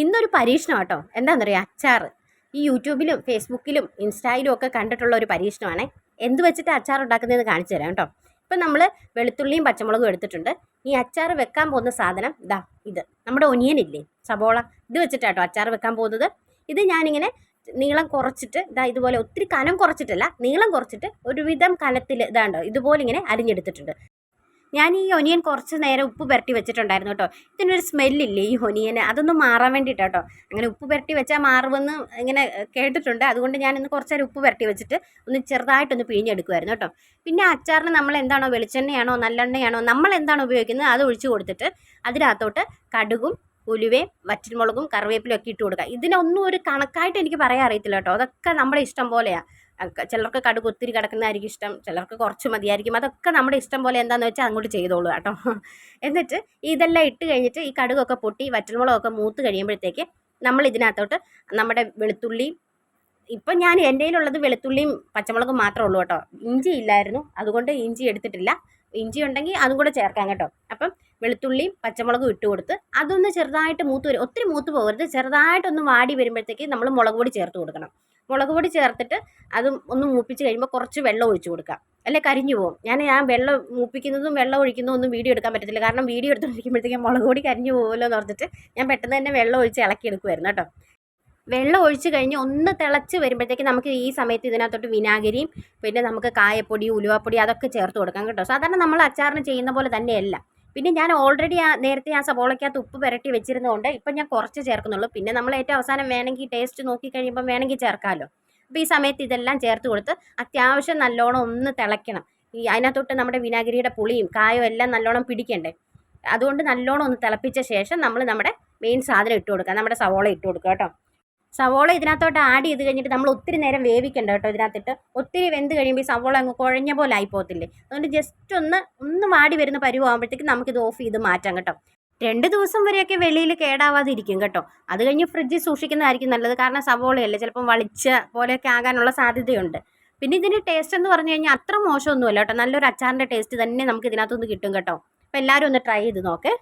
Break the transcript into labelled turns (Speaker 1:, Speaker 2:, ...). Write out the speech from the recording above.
Speaker 1: ഇന്നൊരു പരീക്ഷണം കേട്ടോ എന്താണെന്നറിയാം അച്ചാർ. ഈ യൂട്യൂബിലും ഫേസ്ബുക്കിലും ഇൻസ്റ്റായിലും ഒക്കെ കണ്ടിട്ടുള്ള ഒരു പരീക്ഷണമാണ്. എന്ത് വെച്ചിട്ട് അച്ചാർ ഉണ്ടാക്കുന്നതെന്ന് കാണിച്ചു തരാം കേട്ടോ. ഇപ്പം നമ്മൾ വെളുത്തുള്ളിയും പച്ചമുളകും എടുത്തിട്ടുണ്ട്. ഈ അച്ചാർ വെക്കാൻ പോകുന്ന സാധനം ഇതാ ഇത്. നമ്മുടെ ഒനിയൻ ഇല്ലേ സബോള. ഇത് വെച്ചിട്ടാട്ടോ അച്ചാർ വെക്കാൻ പോകുന്നത്. ഇത് ഞാനിങ്ങനെ നീളം കുറച്ചിട്ട് ഇതാ ഇതുപോലെ ഒത്തിരി കനം കുറച്ചിട്ടല്ല നീളം കുറച്ചിട്ട് ഒരുവിധം കനത്തിൽ ഇതാണ്ടോ ഇതുപോലെ ഇങ്ങനെ അരിഞ്ഞെടുത്തിട്ടുണ്ട്. ഞാൻ ഈ ഒനിയൻ കുറച്ച് നേരം ഉപ്പ് പുരട്ടി വെച്ചിട്ടുണ്ടായിരുന്നു കേട്ടോ. ഇതിനൊരു സ്മെല്ലില്ലേ ഈ ഒനിയന്? അതൊന്നും മാറാൻ വേണ്ടിയിട്ട് കേട്ടോ. അങ്ങനെ ഉപ്പ് പുരട്ടി വെച്ചാൽ മാറുമെന്ന് ഇങ്ങനെ കേട്ടിട്ടുണ്ട്. അതുകൊണ്ട് ഞാൻ ഇന്ന് കുറച്ച് നേരം ഉപ്പ് പുരട്ടി വെച്ചിട്ട് ഒന്ന് ചെറുതായിട്ടൊന്ന് പിഴിഞ്ഞെടുക്കുമായിരുന്നു കേട്ടോ. പിന്നെ അച്ചാറിന് നമ്മൾ എന്താണോ വെളിച്ചെണ്ണയാണോ നല്ലെണ്ണയാണോ നമ്മൾ എന്താണോ ഉപയോഗിക്കുന്നത് അത് ഒഴിച്ചു കൊടുത്തിട്ട് അതിനകത്തോട്ട് കടുകും ഉലുവയും വറ്റൽമുളകും കറിവേപ്പിലും ഒക്കെ ഇട്ട് കൊടുക്കുക. ഇതിനൊന്നും ഒരു കണക്കായിട്ട് എനിക്ക് പറയാൻ അറിയത്തില്ല കേട്ടോ. അതൊക്കെ നമ്മുടെ ഇഷ്ടം പോലെയാണ് ചിലർക്ക് കടുക് ഒത്തിരി കിടക്കുന്നതായിരിക്കും ഇഷ്ടം ചിലർക്ക് കുറച്ച് മതിയായിരിക്കും. അതൊക്കെ നമ്മുടെ ഇഷ്ടം പോലെ എന്താണെന്ന് വെച്ചാൽ അങ്ങോട്ട് ചെയ്തോളൂ കേട്ടോ. എന്നിട്ട് ഇതെല്ലാം ഇട്ട് കഴിഞ്ഞിട്ട് ഈ കടുകൊക്കെ പൊട്ടി വറ്റൽമുളകൊക്കെ മൂത്ത് കഴിയുമ്പോഴത്തേക്ക് നമ്മൾ ഇതിനകത്തോട്ട് നമ്മുടെ വെളുത്തുള്ളി ഇപ്പം ഞാൻ എന്റെ കയ്യിലുള്ളത് വെളുത്തുള്ളിയും പച്ചമുളകും മാത്രമേ ഉള്ളൂ കേട്ടോ. ഇഞ്ചി ഇല്ലായിരുന്നു അതുകൊണ്ട് ഇഞ്ചി എടുത്തിട്ടില്ല. ഇഞ്ചി ഉണ്ടെങ്കിൽ അതും കൂടെ ചേർക്കാം കേട്ടോ. അപ്പം വെളുത്തുള്ളിയും പച്ചമുളകും ഇട്ട് കൊടുത്ത് അതൊന്ന് ചെറുതായിട്ട് മൂത്ത് വരും. ഒത്തിരി മൂത്ത് പോകരുത്. ചെറുതായിട്ടൊന്ന് വാടി വരുമ്പോഴത്തേക്ക് നമ്മൾ മുളക് പൊടി ചേർത്ത് കൊടുക്കണം. മുളക് പൊടി ചേർത്തിട്ട് അത് ഒന്ന് മൂപ്പിച്ച് കഴിയുമ്പോൾ കുറച്ച് വെള്ളം ഒഴിച്ച് കൊടുക്കാം. അല്ലെ? കരിഞ്ഞു പോകും. ഞാൻ ഞാൻ വെള്ളം മൂപ്പിക്കുന്നതും വെള്ളം ഒഴിക്കുന്നതും ഒന്നും വീഡിയോ എടുക്കാൻ പറ്റത്തില്ല. കാരണം വീഡിയോ എടുത്തുകൊണ്ടിരിക്കുമ്പോഴത്തേക്കും മുളക് പൊടി കരിഞ്ഞു പോകുമല്ലോ എന്ന് ഓർത്തിട്ട് ഞാൻ പെട്ടെന്ന് തന്നെ വെള്ളം ഒഴിച്ച് ഇളക്കി എടുക്കുമായിരുന്നു കേട്ടോ. വെള്ളം ഒഴിച്ച് കഴിഞ്ഞ് ഒന്ന് തിളച്ച് വരുമ്പോഴത്തേക്ക് നമുക്ക് ഈ സമയത്ത് ഇതിനകത്തോട്ട് വിനാഗിരിയും പിന്നെ നമുക്ക് കായപ്പൊടി ഉലുവാപ്പൊടി അതൊക്കെ ചേർത്ത് കൊടുക്കാം കേട്ടോ. സാധാരണ നമ്മൾ അച്ചാറിന് ചെയ്യുന്ന പോലെ തന്നെയല്ല. പിന്നെ ഞാൻ ഓൾറെഡി ആ നേരത്തെ ആ സവോളയ്ക്കകത്ത് ഉപ്പ് പുരട്ടി വെച്ചിരുന്നതുകൊണ്ട് ഇപ്പം ഞാൻ കുറച്ച് ചേർക്കുന്നുള്ളൂ. പിന്നെ നമ്മൾ ഏറ്റവും അവസാനം വേണമെങ്കിൽ ടേസ്റ്റ് നോക്കി കഴിയുമ്പോൾ വേണമെങ്കിൽ ചേർക്കാമല്ലോ. അപ്പോൾ ഈ സമയത്ത് ഇതെല്ലാം ചേർത്ത് കൊടുത്ത് അത്യാവശ്യം നല്ലോണം ഒന്ന് തിളയ്ക്കണം. ഈ അതിനകത്തോട്ട് നമ്മുടെ വിനാഗിരിയുടെ പുളിയും കായും എല്ലാം നല്ലോണം പിടിക്കണ്ടേ? അതുകൊണ്ട് നല്ലോണം ഒന്ന് തിളപ്പിച്ച ശേഷം നമ്മൾ നമ്മുടെ മെയിൻ സാധനം ഇട്ട് കൊടുക്കുക. നമ്മുടെ സവോള ഇട്ട് കൊടുക്കുക കേട്ടോ. സവോള ഇതിനകത്തോട്ട് ആഡ് ചെയ്ത് കഴിഞ്ഞിട്ട് നമ്മൾ ഒത്തിരി നേരം വേവിക്കണ്ട കേട്ടോ ഇതിനകത്തിട്ട്. ഒത്തിരി വെന്ത് കഴിയുമ്പോൾ ഈ സവോള അങ്ങ് കുഴഞ്ഞ പോലെ ആയി പോകത്തില്ലേ അതുകൊണ്ട് ജസ്റ്റ് ഒന്ന് ഒന്ന് വാടി വരുന്ന പരുവാകുമ്പോഴത്തേക്ക് നമുക്കിത് ഓഫ് ചെയ്ത് മാറ്റാം കേട്ടോ. രണ്ട് ദിവസം വരെയൊക്കെ വെളിയിൽ കേടാവാതിരിക്കും കേട്ടോ. അത് കഴിഞ്ഞ് ഫ്രിഡ്ജിൽ സൂക്ഷിക്കുന്നതായിരിക്കും നല്ലത്. കാരണം സവോളയല്ലേ ചിലപ്പം വളിച്ച പോലെയൊക്കെ ആകാനുള്ള സാധ്യതയുണ്ട്. പിന്നെ ഇതിന്റെ ടേസ്റ്റ് എന്ന് പറഞ്ഞു കഴിഞ്ഞാൽ അത്ര മോശമൊന്നുമല്ല കേട്ടോ. നല്ലൊരു അച്ചാറിന്റെ ടേസ്റ്റ് തന്നെ നമുക്ക് ഇതിനകത്തുനിന്ന് കിട്ടും കേട്ടോ. അപ്പോൾ എല്ലാവരും ഒന്ന് ട്രൈ ചെയ്ത് നോക്കേ.